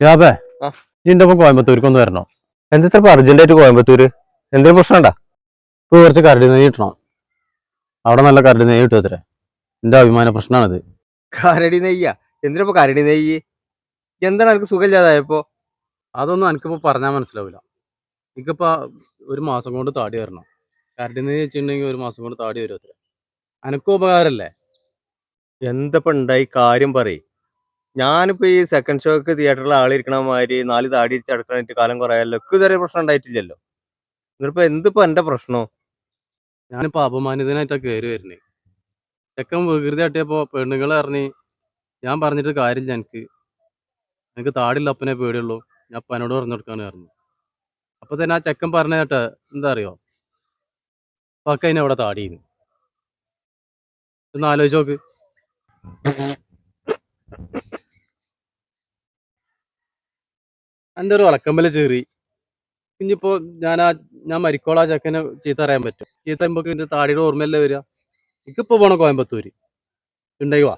യാബേ ആ. നിന്റെ ഒപ്പം കോയമ്പത്തൂർക്കൊന്ന് വരണോ? എന്താ ഇത്ര അർജന്റായിട്ട് കോയമ്പത്തൂര്? എന്തെങ്കിലും പ്രശ്നമുണ്ടാ? ഇപ്പൊ കുറച്ച് കരടി നെയ്യ് കിട്ടണം? അവിടെ നല്ല കരടി നെയ്യ് കിട്ടും അത്ര എന്റെ അഭിമാന പ്രശ്നമാണിത്. കരടി നെയ്യ? എന്തിനാ കരടി നെയ്യ്? എന്താണ് എനിക്ക് സുഖമില്ലാതായപ്പോ? അതൊന്നും എനിക്കിപ്പോ പറഞ്ഞാൽ മനസ്സിലാവില്ല എനിക്കിപ്പോ ഒരു മാസം കൊണ്ട് താടി വരണം. കരടി നെയ്യ് വെച്ചിട്ടുണ്ടെങ്കിൽ ഒരു മാസം കൊണ്ട് താടി വരും അത്ര. എനക്കും ഉപകാരല്ലേ? എന്തപ്പോ ഉണ്ടായി? കാര്യം പറയ്. ഞാനിപ്പോ ഈ സെക്കൻഡ് ഷോക്ക് തിയേറ്ററിൽ ആളിരിക്കണ മാതിരി നാല് താടി ചടക്കണിട്ട് കാലം കുറയാലോ ഒക്കെ ഇതുവരെ പ്രശ്നം ഉണ്ടായിട്ടില്ലല്ലോ. എന്നിട്ടിപ്പോ എന്തിപ്പോ എന്റെ പ്രശ്നോ? ഞാനിപ്പോ അപമാനിതനായിട്ടാ കയറി വരുന്നേ. ചെക്കൻ വികൃതി തട്ടിയപ്പോ പെണ്ണുങ്ങൾ അറിഞ്ഞ് ഞാൻ പറഞ്ഞിട്ട് കാര്യമില്ല എനിക്ക്. എനിക്ക് താടില്ല അപ്പനെ പേടിയുള്ളൂ. ഞാൻ അപ്പനോട് പറഞ്ഞു കൊടുക്കാന്ന് പറഞ്ഞു. അപ്പൊ തന്നെ ആ ചെക്കൻ പറഞ്ഞ കേട്ടാ എന്താ അറിയോ? പക്ക അതിനെ അവിടെ താടിയെന്ന്? ഒന്ന് ആലോചിച്ച് നോക്ക്. എന്റെ ഒരു വളക്കമ്പൽ ചേറി. ഇനിയിപ്പോ ഞാൻ ആ ഞാൻ മരിക്കോളാ ചെക്കനെ ചീത്ത അറിയാൻ പറ്റും. ചീത്ത പറയുമ്പോ എന്റെ താടിയുടെ ഓർമ്മയല്ലേ വരിക എനിക്കിപ്പോ പോണം കോയമ്പത്തൂര്. ഉണ്ടായി വാ.